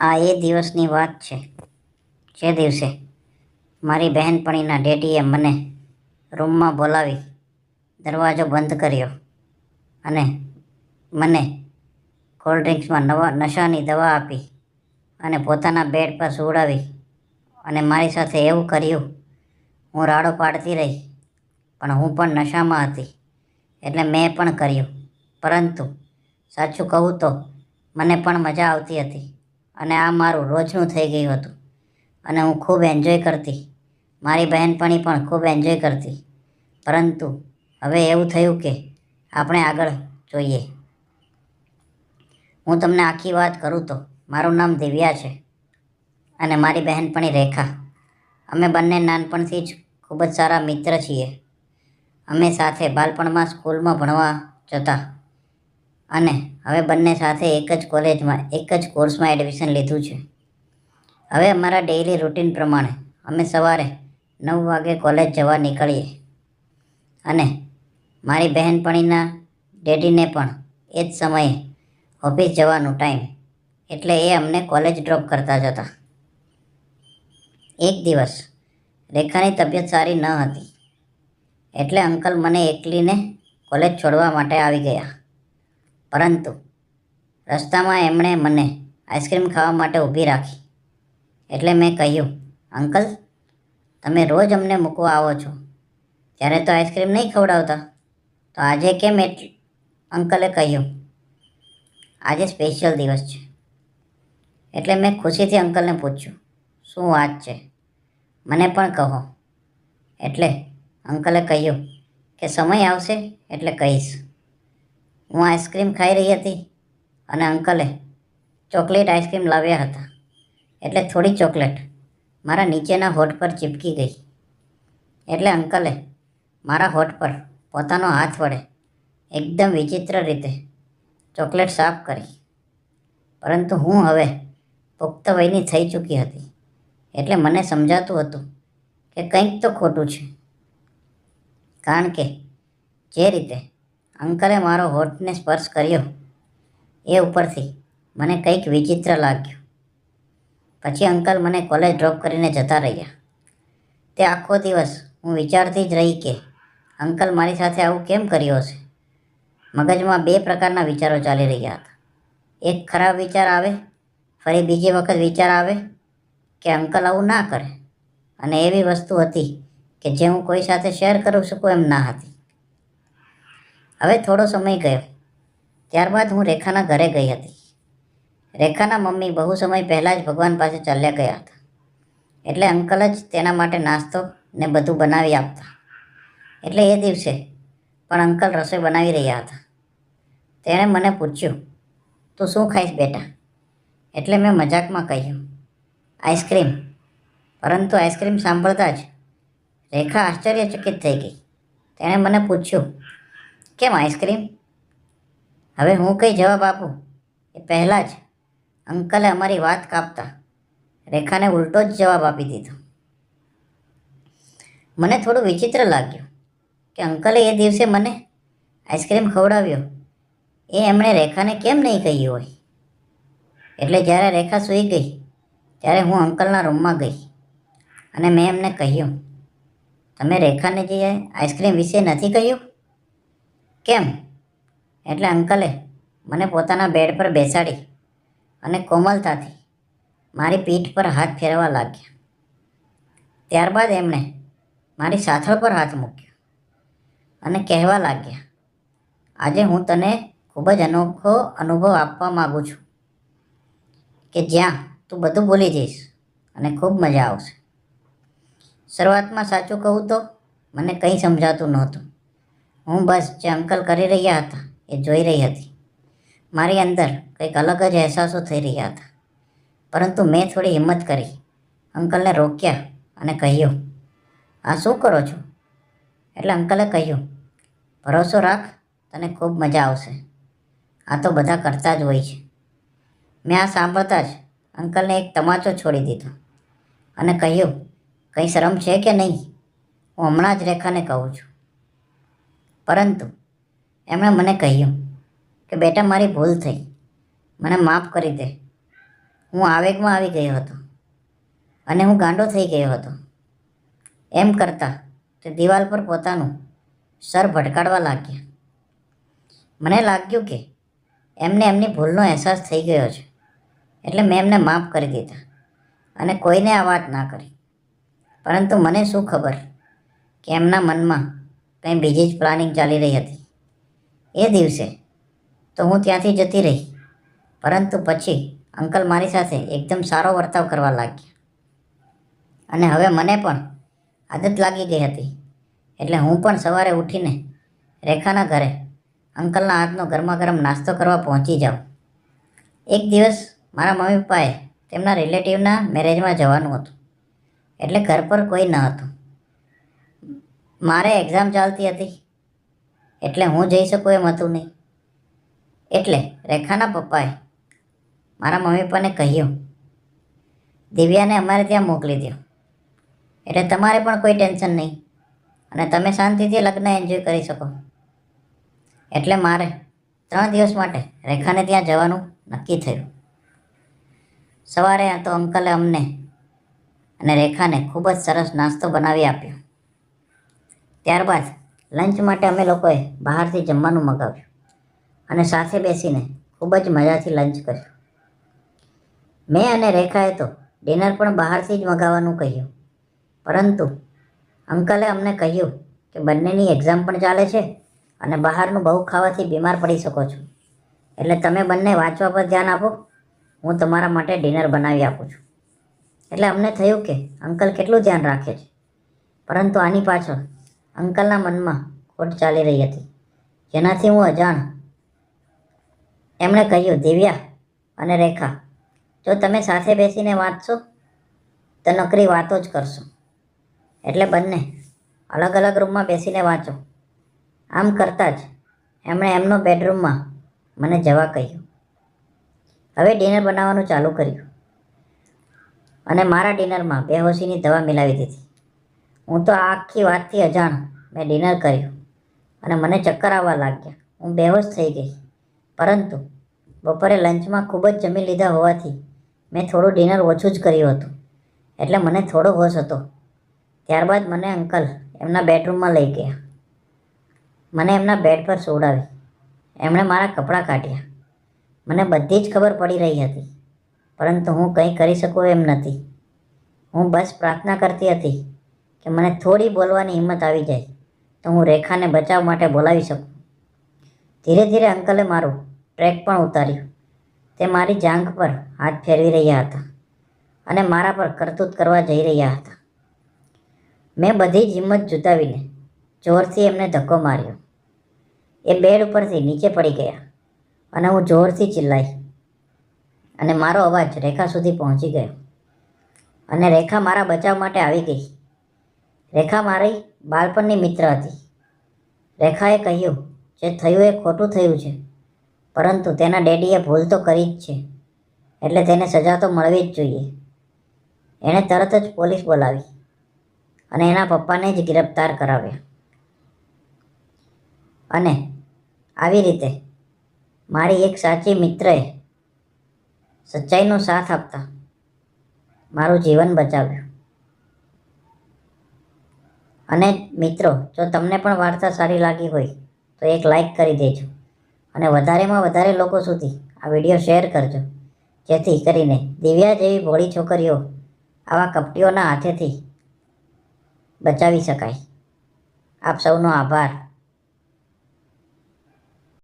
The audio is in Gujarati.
આ એ દિવસની વાત છે. જે દિવસે મારી બહેનપણીના ડેડીએ મને રૂમમાં બોલાવી દરવાજો બંધ કર્યો અને મને કોલ્ડ ડ્રિંક્સમાં નવા નશાની દવા આપી અને પોતાના બેડ પર સુવડાવી અને મારી સાથે એવું કર્યું, હું રાડો પાડતી રહી, પણ હું પણ નશામાં હતી એટલે મેં પણ કર્યું. પરંતુ સાચું કહું તો મને પણ મજા આવતી હતી. અને આ મારું રોજનું થઈ ગયું હતું. અને હું ખૂબ એન્જોય કરતી. મારી બહેનપણી પણ ખૂબ એન્જોય કરતી. પરંતુ હવે એવું થયું કે આપણે આગળ જોઈએ. હું તમને આખી વાત કરું તો મારું નામ દિવ્યા છે અને મારી બહેનપણી રેખા. અમે બંને નાનપણથી જ ખૂબ જ સારા મિત્ર છીએ. અમે સાથે બાળપણમાં સ્કૂલમાં ભણવા જતા. અને હવે બંને સાથે એક જ કોલેજમાં, એક જ કોર્સમાં એડમિશન લીધું છે. હવે અમારા ડેઇલી રૂટીન પ્રમાણે અમે સવારે નવ વાગે કોલેજ જવા નીકળીએ. અને મારી બહેનપણીના ડેડીને પણ એ જ સમયે ઓફિસ જવાનો ટાઈમ એટલે એ અમને કોલેજ ડ્રોપ કરતા જતા. એક દિવસ રેખાની તબિયત સારી ન હતી, એટલે અંકલ મને એકલીને કોલેજ છોડવા માટે આવી ગયા. પરંતુ રસ્તામાં એમણે મને આઈસ્ક્રીમ ખાવા માટે ઊભી રાખી. એટલે મેં કહ્યું, અંકલ, તમે રોજ અમને મૂકવા આવો છો. ત્યારે તો આઈસ્ક્રીમ નહીં ખવડાવતા. તો આજે કેમ એટ? અંકલે કહ્યું, આજે સ્પેશિયલ દિવસ છે. એટલે મેં ખુશીથી અંકલને પૂછ્યું, શું વાત છે? મને પણ કહો. એટલે અંકલે કહ્યું, કે સમય આવશે એટલે કહીશ. હું આઈસ્ક્રીમ ખાઈ રહી હતી અને અંકલે ચોકલેટ આઈસ્ક્રીમ લાવ્યા હતા. એટલે થોડી ચોકલેટ મારા નીચેના હોઠ પર ચીપકી ગઈ. એટલે અંકલે મારા હોઠ પર પોતાનો હાથ વડે એકદમ વિચિત્ર રીતે ચોકલેટ સાફ કરી. પરંતુ હું હવે પુખ્ત વયની થઈ ચૂકી હતી. એટલે મને સમજાતું હતું કે કંઈક તો ખોટું છે. કારણ કે જે રીતે અંકલે મારો હોઠને સ્પર્શ કર્યો. એ ઉપરથી મને કંઈક વિચિત્ર લાગ્યું. પછી અંકલ મને કોલેજ ડ્રોપ કરીને જતા રહ્યા. તે આખો દિવસ હું વિચારતી જ રહી કે અંકલ મારી સાથે આવું કેમ કર્યું હશે? મગજમાં બે પ્રકારના વિચારો ચાલી રહ્યા હતા. એક ખરાબ વિચાર આવે, ફરી બીજી વખત વિચાર આવે કે અંકલ આવું ના કરે. અને એવી વસ્તુ હતી કે જે હું કોઈ સાથે શેર કરી શકું એમ ના હતી. હવે થોડો સમય ગયો. ત્યારબાદ હું રેખાના ઘરે ગઈ હતી. રેખાના મમ્મી બહુ સમય પહેલાં જ ભગવાન પાસે ચાલ્યા ગયા હતા. એટલે અંકલ જ તેના માટે નાસ્તો ને બધું બનાવી આપતા. એટલે એ દિવસે પણ અંકલ રસોઈ બનાવી રહ્યા હતા. તેણે મને પૂછ્યું, તું શું ખાઈશ બેટા? એટલે મેં મજાકમાં કહ્યું, આઈસ્ક્રીમ. પરંતુ આઈસ્ક્રીમ સાંભળતા જ રેખા આશ્ચર્યચકિત થઈ ગઈ. તેણે મને પૂછ્યું કેમ આઈસ્ક્રીમ? હવે હું કંઈ જવાબ આપું? એ પહેલાં જ અંકલે અમારી વાત કાપતા રેખાને ઉલટો જ જવાબ આપી દીધો. મને થોડું વિચિત્ર લાગ્યું કે અંકલે એ દિવસે મને આઈસ્ક્રીમ ખવડાવ્યો. એ એમણે રેખાને કેમ નહીં કહ્યું હોય? એટલે જ્યારે રેખા સૂઈ ગઈ, ત્યારે હું અંકલના રૂમમાં ગઈ અને મેં એમને કહ્યું, તમે રેખાને જે આઈસ્ક્રીમ વિશે નથી કહ્યું? કેમ? એટલે અંકલે મને પોતાના બેડ પર બેસાડી અને કોમલતાથી મારી પીઠ પર હાથ ફેરવા લાગ્યા. ત્યારબાદ એમણે મારી સાથળ પર હાથ મૂક્યો અને કહેવા લાગ્યા, આજે હું તને ખૂબ જ અનોખો અનુભવ આપવા માગું છું કે જ્યાં તું બધું ભૂલી જઈશ અને ખૂબ મજા આવશે. શરૂઆતમાં સાચું કહું તો મને કંઈ સમજાતું નહોતું. હું બસ જે અંકલ કરી રહ્યા હતા, એ જોઈ રહી હતી. મારી અંદર કંઈક અલગ જ અહેસાસો થઈ રહ્યા હતા. પરંતુ મેં થોડી હિંમત કરી. અંકલને રોક્યા અને કહ્યું, આ શું કરો છો? એટલે અંકલે કહ્યું, ભરોસો રાખ, તને ખૂબ મજા આવશે. આ તો બધા કરતા જ હોય છે. મેં આ સાંભળતા જ અંકલને એક તમાચો છોડી દીધો અને કહ્યું, કંઈ શરમ છે કે નહીં? હું હમણાં જ રેખાને કહું છું. પરંતુ એમણે મને કહ્યું કે બેટા, મારી ભૂલ થઈ. મને માફ કરી દે. હું આવેગમાં આવી ગયો હતો અને હું ગાંડો થઈ ગયો હતો. એમ કરતાં તે દિવાલ પર પોતાનું સર ભટકાડવા લાગ્યા. મને લાગ્યું કે એમને એમની ભૂલનો અહેસાસ થઈ ગયો છે, એટલે મેં એમને માફ કરી દીધા અને કોઈને આ વાત ના કરી. પરંતુ મને શું ખબર કે એમના મનમાં કંઈ બીજી જ પ્લાનિંગ ચાલી રહી હતી. એ દિવસે તો હું ત્યાંથી જતી રહી. પરંતુ પછી અંકલ મારી સાથે એકદમ સારો વર્તાવ કરવા લાગ્યા. અને હવે મને પણ આદત લાગી ગઈ હતી. એટલે હું પણ સવારે ઉઠીને રેખાના ઘરે અંકલના હાથનો ગરમા ગરમ નાસ્તો કરવા પહોંચી જાઉં. એક દિવસ મારા મમ્મી પપ્પાએ તેમના રિલેટિવના મેરેજમાં જવાનું હતું. એટલે ઘર પર કોઈ ન હતું. મારે એક્ઝામ ચાલતી હતી. એટલે હું જઈ શકું એમ હતું નહીં. એટલે રેખાના પપ્પાએ મારા મમ્મી પપ્પાને કહ્યું, દિવ્યાને અમારે ત્યાં મોકલી દો એટલે તમારે પણ કોઈ ટેન્શન નહીં. અને તમે શાંતિથી લગ્ન એન્જોય કરી શકો. એટલે મારે ત્રણ દિવસ માટે રેખાને ત્યાં જવાનું નક્કી થયું. સવારે તો અંકલે અમને અને રેખાને ખૂબ જ સરસ નાસ્તો બનાવી આપ્યો. ત્યારબાદ લંચ માટે અમે લોકોએ બહારથી જમવાનું મગાવ્યું અને સાથે બેસીને ખૂબ જ મજાથી લંચ કર્યું. મેં અને રેખાએ તો ડિનર પણ બહારથી જ મગાવવાનું કહ્યું. પરંતુ અંકલે અમને કહ્યું કે બંનેની એક્ઝામ પણ ચાલે છે અને બહારનું બહુ ખાવાથી બીમાર પડી શકો છો. એટલે તમે બંને વાંચવા પર ધ્યાન આપો. હું તમારા માટે ડિનર બનાવી આપું છું. એટલે અમને થયું કે અંકલ કેટલું ધ્યાન રાખે છે. પરંતુ આની પાછળ અંકલના મનમાં ખોટ ચાલી રહી હતી. જેનાથી હું અજાણ. એમણે કહ્યું, દિવ્યા અને રેખા, જો તમે સાથે બેસીને વાંચશો, તો નકરી વાતો જ કરશો. એટલે બંને અલગ અલગ રૂમમાં બેસીને વાંચો. આમ કરતાં જ એમણે એમનો બેડરૂમમાં મને જવા કહ્યું. હવે ડિનર બનાવવાનું ચાલુ કર્યું. અને મારા ડિનરમાં બેહોશીની દવા મિલાવી દીધી. હું તો આખી વાતથી અજાણ મેં ડિનર કર્યું અને મને ચક્કર આવવા લાગ્યા. હું બેહોશ થઈ ગઈ. પરંતુ બપોરે લંચમાં ખૂબ જ જમી લીધા હોવાથી મેં થોડું ડિનર ઓછું જ કર્યું હતું. એટલે મને થોડો હોશ હતો. ત્યારબાદ મને અંકલ એમના બેડરૂમમાં લઈ ગયા. મને એમના બેડ પર સોડાવી. એમણે મારા કપડાં કાઢ્યા. મને બધી જ ખબર પડી રહી હતી. પરંતુ હું કંઈ કરી શકું એમ નથી. હું બસ પ્રાર્થના કરતી હતી કે મને થોડી બોલવાની હિંમત આવી જાય, તો હું રેખાને બચાવ માટે બોલાવી શકું. ધીરે ધીરે અંકલે મારું ટ્રેક પણ ઉતાર્યું. તે મારી જાંઘ પર હાથ ફેરવી રહ્યા હતા અને મારા પર કરતૂત કરવા જઈ રહ્યા હતા. મેં બધી જ હિંમત જુટાવીને જોરથી એમને ધક્કો માર્યો. એ બેડ ઉપરથી નીચે પડી ગયા અને હું જોરથી ચિલ્લાઈ અને મારો અવાજ રેખા સુધી પહોંચી ગયો અને રેખા મારા બચાવ માટે આવી ગઈ. રેખા મારી બાળપણની મિત્ર હતી. રેખાએ કહ્યું, જે થયું એ ખોટું થયું છે, પરંતુ તેના ડેડીએ ભૂલ તો કરી જ છે, એટલે તેને સજા તો મળવી જ જોઈએ. એણે તરત જ પોલીસ બોલાવી અને એના પપ્પાને જ ગિરફ્તાર કરાવ્યા. અને આવી રીતે મારી એક સાચી મિત્રએ સચ્ચાઈનો સાથ આપતા મારું જીવન બચાવ્યું. અને મિત્રો, જો તમને પણ વાર્તા સારી લાગી હોય, તો એક લાઈક કરી દેજો. અને વધારેમાં વધારે લોકો સુધી આ વીડિયો શેર કરજો. જેથી કરીને દિવ્યા જેવી ભોળી છોકરીઓ આવા કપટીઓના હાથેથી બચાવી શકાય. આપ સૌનો આભાર.